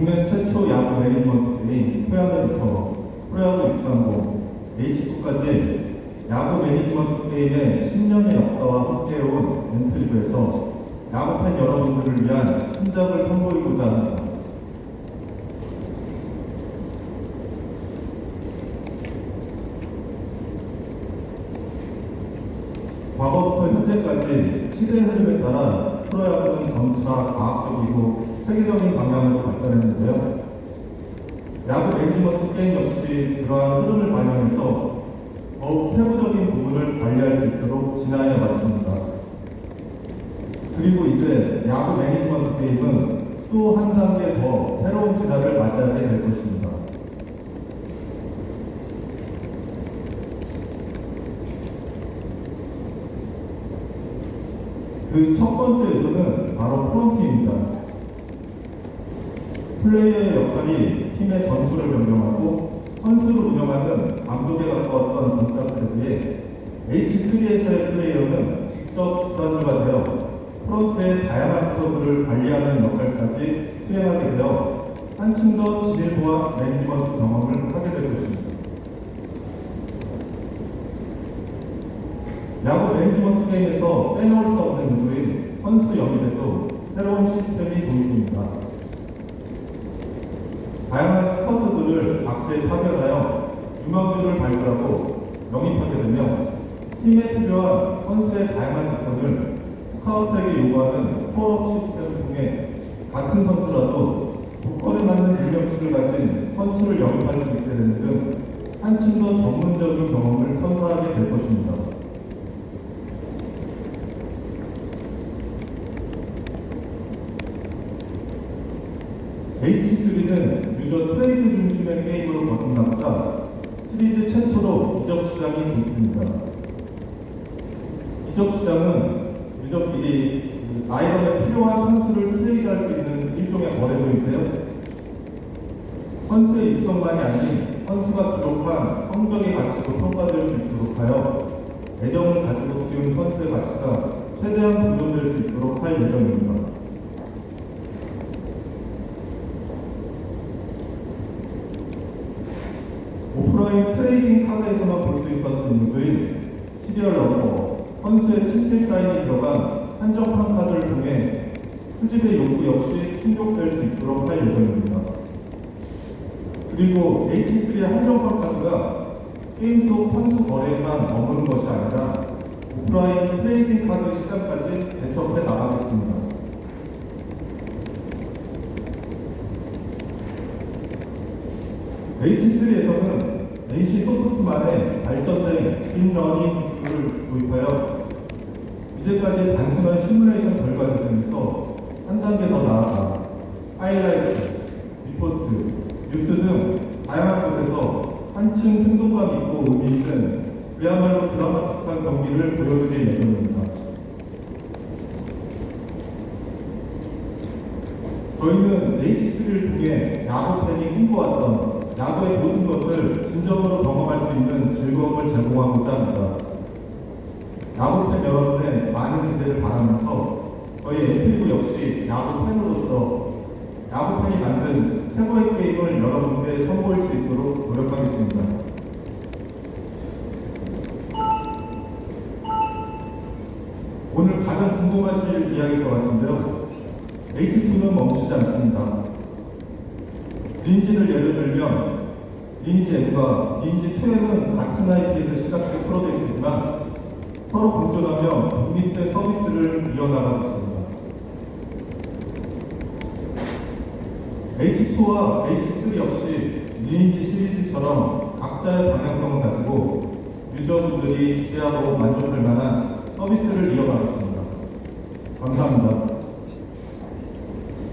국내 최초 야구 매니지먼트 게임 토야메리터, 프로야구 익산고, H2까지 야구 매니지먼트 게임의 10년의 역사와 함께해온 엔트리브에서 야구팬 여러분들을 위한 신작을 선보이고자 합니다. 과거부터 현재까지 시대의 흐름에 따라 프로야구는 점차 과학적이고 세계적인 발전했는데요. 야구 매니지먼트 역시 그러한 흐름을 반영해서 더욱 세부적인 부분을 관리할 수 있도록 진화해 왔습니다. 그리고 이제 야구 매니지먼트 게임은 또 한 단계 더 새로운 진화를 맞이하게 될 것입니다. 그 첫 번째 요소는 바로 프론트입니다. 플레이어의 역할이 팀의 전술을 변경하고 선수를 운영하는 감독에 가까웠던 전작들에 비해 H3에서의 플레이어는 직접 선수가 되어 프론트의 다양한 구석들을 관리하는 역할까지 수행하게 되어 한층 더 진일보한 매니지먼트 경험을 하게 될 것입니다. 야구 매니지먼트 게임에서 빼놓을 수 없는 요소인 선수 영입에도 새로운 시스템이 도입됩니다. 다양한 스쿼드들을 각지에 파견하여 유망주를 발굴하고 영입하게 되며 팀에 필요한 선수의 다양한 조건을 스카우트에게 요구하는 폴업 시스템을 통해 같은 선수라도 조건에 맞는 능력치를 가진 선수를 영입할 수 있게 되는 등 한층 더 전문적인 경험을 선사하게 될 것입니다. H3는 유저 트레이드 중심의 게임으로 거듭났자 시리즈 최초로 이적 시장이 도입됩니다. 이적 시장은 유저끼리 그 아이언에 필요한 선수를 트레이드할 수 있는 일종의 거래소인데요. 선수의 육성만이 아닌 선수가 기록한 성적의 가치도 평가될 수 있도록 하여 애정을 가지고 키운 선수의 가치가 최대한 보존될 수 있도록 할 예정입니다. 오프라인 트레이딩 카드에서만 볼 수 있었던 요소인 시리얼 넘버, 선수의 친필 사인이 들어간 한정판 카드를 통해 수집의 요구 역시 충족될 수 있도록 할 예정입니다. 그리고 H3의 한정판 카드가 게임 속 선수 거래에만 머무는 것이 아니라 오프라인 트레이딩 카드 시장까지 대처해 나가겠습니다. H3에서는 NC 소프트만의 발전된 딥러닝 기술을 도입하여 이제까지 단순한 시뮬레이션 결과를 통해서 한 단계 더 나아가 하이라이트, 리포트, 뉴스 등 다양한 곳에서 한층 생동감 있고 의미 있는 그야말로 드라마틱한 경기를 보여드릴 예정입니다. 저희는 H3를 통해 야구 팬이 꿈꿔왔던 야구의 모든 것을 진정으로 경험할 수 있는 즐거움을 제공하고자 합니다. 야구 팬 여러분의 많은 기대를 바라면서 저희 엔트리브 역시 야구 팬으로서 야구 팬이 만든 최고의 게임을 여러분께 선보일 수 있도록 노력하겠습니다. 오늘 가장 궁금하실 이야기일 것 같은데요. H2는 멈추지 않습니다. 리니지를 예를 들면 리니지 M과 리니지 2M은 같은 IP에서 시작된 프로젝트지만 서로 공존하며 독립된 서비스를 이어나가고 있습니다. H2와 H3 역시 리니지 시리즈처럼 각자의 방향성을 가지고 유저분들이 기대하고 만족할 만한 서비스를 이어가겠습니다. 감사합니다.